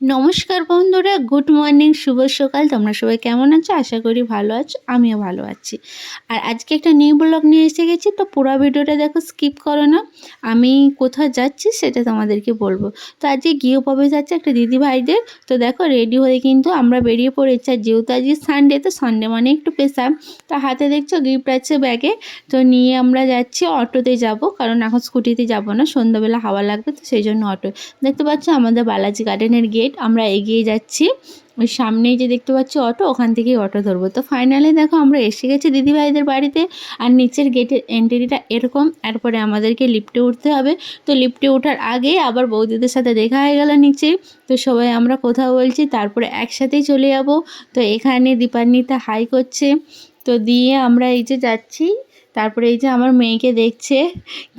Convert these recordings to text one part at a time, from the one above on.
নমস্কার বন্ধুরা, good morning, শুভ সকাল। তোমরা সবাই কেমন আছো? আশা করি ভালো আছো, আমিও ভালো আছি। আর আজকে একটা নিউ ব্লগ নিয়ে এসে গেছি, তো পুরো ভিডিওটা দেখো, স্কিপ করো না। আমি কোথাও যাচ্ছি সেটা তোমাদেরকে বলব। তো আজকে গিয়ে পাবে যাচ্ছে একটা দিদি ভাইদের তো দেখো রেডি হয়ে কিন্তু আমরা বেরিয়ে পড়েছি। আর যেহেতু আজকে সানডে তো সানডে মানে একটু পেশাব। তো হাতে দেখছ গিফট আছে ব্যাগে। তো নিয়ে আমরা যাচ্ছি, অটোতে যাব। কারণ এখন স্কুটিতে যাব না, সন্ধ্যাবেলা হাওয়া লাগবে, তো সেই জন্য অটো। দেখতে পাচ্ছ, আমাদের বালাজি গার্ডেনের গেট আমরা এগিয়ে যাচ্ছি। ওই সামনেই যে দেখতে পাচ্ছি অটো, ওখান থেকেই অটো ধরবো। তো ফাইনালি দেখো আমরা এসে গেছি দিদিভাইদের বাড়িতে। আর নিচের গেটের এন্ট্রিটা এরকম, এরপরে আমাদেরকে লিফটে উঠতে হবে। তো লিফটে ওঠার আগে আবার বৌদিদের সাথে দেখা হয়ে গেল নিচে। তো সবাই আমরা কথা বলছি, তারপরে একসাথেই চলে যাব। তো এখানে দীপান্বিতা হাই করছে। তো দিয়ে আমরা এই যে যাচ্ছি তারপরে এই যে আমার মেয়েকে দেখছে,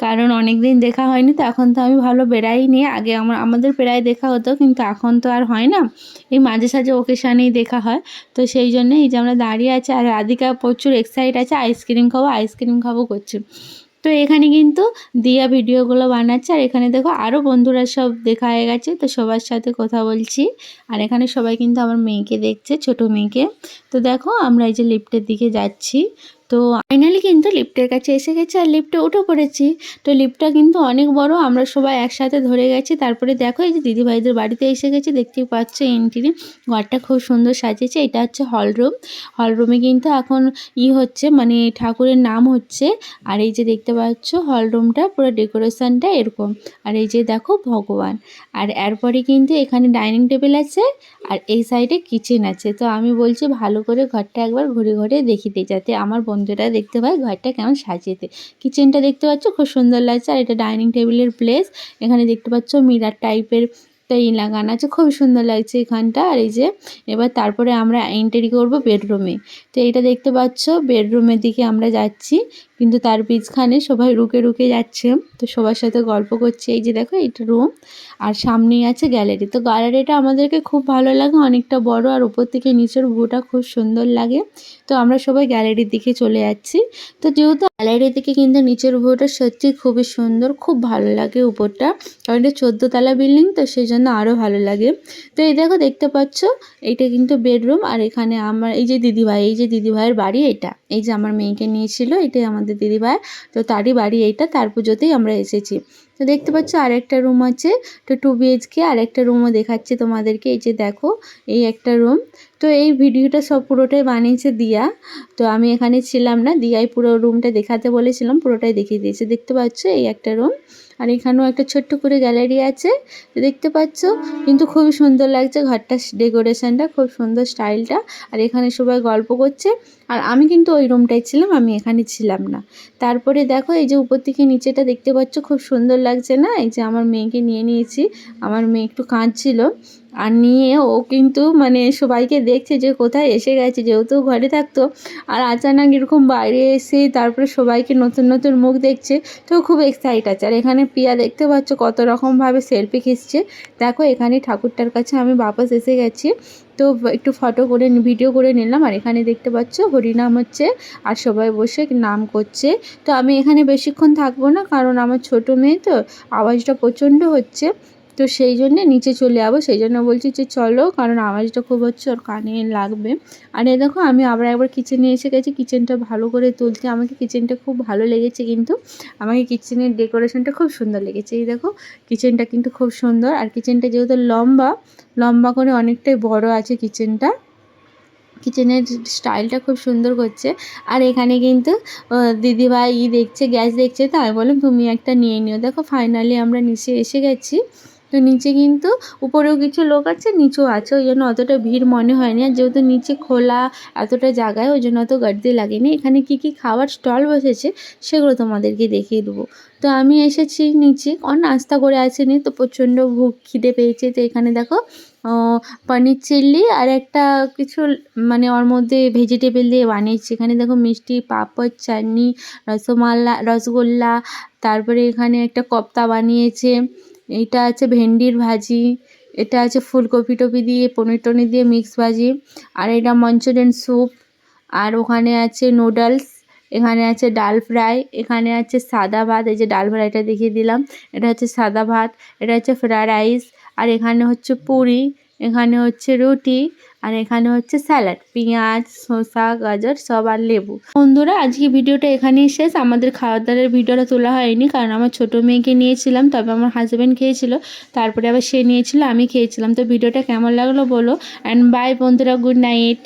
কারণ অনেক দিন দেখা হয়নি, তো এখন তো আমি ভালো বেড়াইনি আগে আমার, আমাদের প্রায় দেখা হতো, কিন্তু এখন তো আর হয় না। এই মাঝে সাঝে ওকেশানেই দেখা হয়। তো সেই জন্য এই যে আমরা দাঁড়িয়ে আছি, আর রাধিকা প্রচুর এক্সাইট আছে আইসক্রিম খাব আইসক্রিম খাব করছে। তো এখানে কিন্তু দিয়া ভিডিওগুলো বানাচ্ছে, আর এখানে দেখো আরও বন্ধুরা সব দেখা হয়ে গেছে, তো সবার সাথে কথা বলছি। আর এখানে সবাই কিন্তু আমার মেয়েকে দেখছে, ছোট মেয়েকে। তো দেখো আমরা এই যে লিফটের দিকে যাচ্ছি। তো ফাইনালি কিন্তু লিফ্টের কাছে এসে গেছে আর লিফ্টে উঠে পড়েছি। তো লিফটটা কিন্তু অনেক বড়, আমরা সবাই একসাথে ধরে গেছি। তারপরে দেখো এই যে দিদিভাইদের বাড়িতে এসে গেছি, দেখতেই পাচ্ছ এন্ট্রি ঘরটা খুব সুন্দর সাজিয়েছে, এটা হচ্ছে হল রুম হল রুমে কিন্তু এখন ই হচ্ছে মানে ঠাকুরের নাম হচ্ছে। আর এই যে দেখতে পাচ্ছ হল রুমটা পুরো ডেকোরেশনটা এরকম। আর এই যে দেখো ভগবান। আর এরপরে কিন্তু এখানে ডাইনিং টেবিল আছে আর এই সাইডে কিচেন আছে। তো আমি বলছি ভালো করে ঘরটা একবার ঘুরে ঘুরে দেখিতে যাতে আমার বন্ধুরা দেখতে পায় ঘরটা কেমন সাজিয়েছে। কিচেনটা দেখতে পাচ্ছ, খুব সুন্দর লাগছে, আর এটা ডাইনিং টেবিলের প্লেস এখানে দেখতে পাচ্ছ মিরার টাইপের তাই লাগানো আছে খুব সুন্দর লাগছে এখানটা, আর এই যে এবার তারপরে আমরা এন্ট্রি করব বেডরুমে তো এইটা দেখতে পাচ্ছ বেডরুমের দিকে আমরা যাচ্ছি কিন্তু তার পিছখানে সবাই রুকে রুকে যাচ্ছে। তো সবার সাথে গল্প করছে। এই যে দেখো, এটা রুম আর সামনেই আছে গ্যালারি তো গ্যালারিটা আমাদেরকে খুব ভালো লাগে, অনেকটা বড় আর উপর থেকে নিচের ভিউটা খুব সুন্দর লাগে। তো আমরা সবাই গ্যালারির দিকে চলে যাচ্ছি। তো যেহেতু গ্যালারি থেকে কিন্তু নিচের ভিউটা সত্যি খুবই সুন্দর, খুব ভালো লাগে উপরটা। কারণ এটা চোদ্দ তলা বিল্ডিং তো সেই জন্য আরও ভালো লাগে। তো এই দেখো, দেখতে পাচ্ছ এইটা কিন্তু বেডরুম আর এখানে আমার, এই যে দিদিভাই, এই যে দিদিভাইয়ের বাড়ি, এটা। এই যে আমার মেয়েকে নিয়েছিল, এটাই আমাদের দিদিভাই। তো তারই বাড়ি এইটা, তার পুজোতেই আমরা এসেছি। তো দেখতে পাচ্ছ আরেকটা রুম আছে। তো টু বিএইচকে আরেকটা রুমও দেখাচ্ছে তোমাদেরকে। এই যে দেখো, এই একটা রুম তো এই ভিডিওটা সব পুরোটাই বানিয়েছে দিয়া। তো আমি এখানে ছিলাম না, দিয়াই পুরো রুমটা দেখাতে বলেছিলাম, পুরোটাই দেখিয়ে দিয়েছে। দেখতে পাচ্ছ এই একটা রুম আর এখানেও একটা ছোট্ট করে গ্যালারি আছে দেখতে পাচ্ছ? কিন্তু খুবই সুন্দর লাগছে ঘরটা, ডেকোরেশনটা, খুব সুন্দর স্টাইলটা। আর এখানে সবাই গল্প করছে। আর আমি কিন্তু ওই রুমটাই ছিলাম, আমি এখানে ছিলাম না। তারপরে দেখো, এই যে উপর থেকে নিচেটা দেখতে পাচ্ছ, খুব সুন্দর লাগছে না? এই যে আমার মেয়েকে নিয়ে নিয়েছি, আমার মেয়ে একটু কাঁদছিল। আর নিয়ে ও কিন্তু মানে সবাইকে দেখছে যে কোথায় এসে গেছে, যেহেতু ঘরে থাকতো। আর আচানক এরকম বাইরে এসে তারপরে সবাইকে নতুন নতুন মুখ দেখছে, তো খুব এক্সাইট আছে। আর এখানে পিয়া দেখতে পাচ্ছ কত রকমভাবে সেলফি খিসছে দেখো, এখানে ঠাকুরটার কাছে আমি বাপাস এসে গেছি। তো একটু ফটো করে ভিডিও করে নিলাম। আর এখানে দেখতে পাচ্ছ হরিনাম হচ্ছে আর সবাই বসে নাম করছে। তো আমি এখানে বেশিক্ষণ থাকব না, কারণ আমার ছোট মেয়ে তো আওয়াজটা প্রচণ্ড হচ্ছে। তো সেই জন্যে নিচে চলে যাব। সেই জন্য বলছি যে চলো, কারণ আওয়াজটা খুব হচ্ছে ওর কানে লাগবে। আর এ দেখো, আমি আবার একবার কিচেনে এসে গেছি। কিচেনটা ভালো করে তুলতে আমাকে কিচেনটা খুব ভালো লেগেছে কিন্তু। আমাকে কিচেনের ডেকোরেশনটা খুব সুন্দর লেগেছে। এই দেখো কিচেনটা কিন্তু খুব সুন্দর। আর কিচেনটা যেহেতু লম্বা লম্বা করে অনেকটাই বড় আছে কিচেনটা কিচেনের স্টাইলটা খুব সুন্দর করছে। আর এখানে কিন্তু দিদিভাই ই দেখছে, গ্যাস দেখছে। তো আমি বললাম, তুমি একটা নিয়ে নিও। দেখো ফাইনালি আমরা নিচে এসে গেছি। তো নিচে কিন্তু উপরেও কিছু লোক আছে, নিচেও আছে। ওই জন্য অতটা ভিড় মনে হয়নি। আর যেহেতু নিচে খোলা, এতটা জায়গায়, ওই জন্য অত গাড়িতে লাগেনি। এখানে কি কি খাবার স্টল বসেছে, সেগুলো তোমাদেরকে দেখিয়ে দেবো। তো আমি এসেছি নিচে। অন নাস্তা করে আসিনি, তো প্রচণ্ড ভুক খিদে পেয়েছে। তো এখানে দেখো পনির চিল্লি আর একটা কিছু মানে ওর মধ্যে ভেজিটেবল দিয়ে বানিয়েছি। এখানে দেখো মিষ্টি, পাঁপড়, চাটনি রসমালাই রসগোল্লা, তারপরে এখানে একটা কপ্তা বানিয়েছে। এইটা আছে ভেন্ডির ভাজি, এটা আছে ফুলকপি টপি দিয়ে, পনির টনি দিয়ে মিক্স ভাজি, আর এটা মঞ্চুরিয়ান স্যুপ আর ওখানে আছে নুডলস এখানে আছে ডাল ফ্রাই, এখানে আছে সাদা ভাত, এই যে ডাল ফ্রাইটা দেখিয়ে দিলাম, এটা হচ্ছে সাদা ভাত, এটা হচ্ছে ফ্রায়েড রাইস, আর এখানে হচ্ছে পুরি এখানে হচ্ছে রুটি আর এখানে হচ্ছে স্যালাড, পেঁয়াজ, শসা, গাজর, সব আর লেবু। বন্ধুরা, আজকে ভিডিওটা এখানেই শেষ। আমাদের খাওয়ার দাওয়ারের ভিডিওটা তোলা হয়নি, কারণ আমার ছোট মেয়েকে নিয়েছিলাম, তবে আমার হাজব্যান্ড খেয়েছিল, তারপরে আবার সে নিয়েছিল, আমি খেয়েছিলাম। তো ভিডিওটা কেমন লাগল বলো অ্যান্ড বাই বন্ধুরা গুড নাইট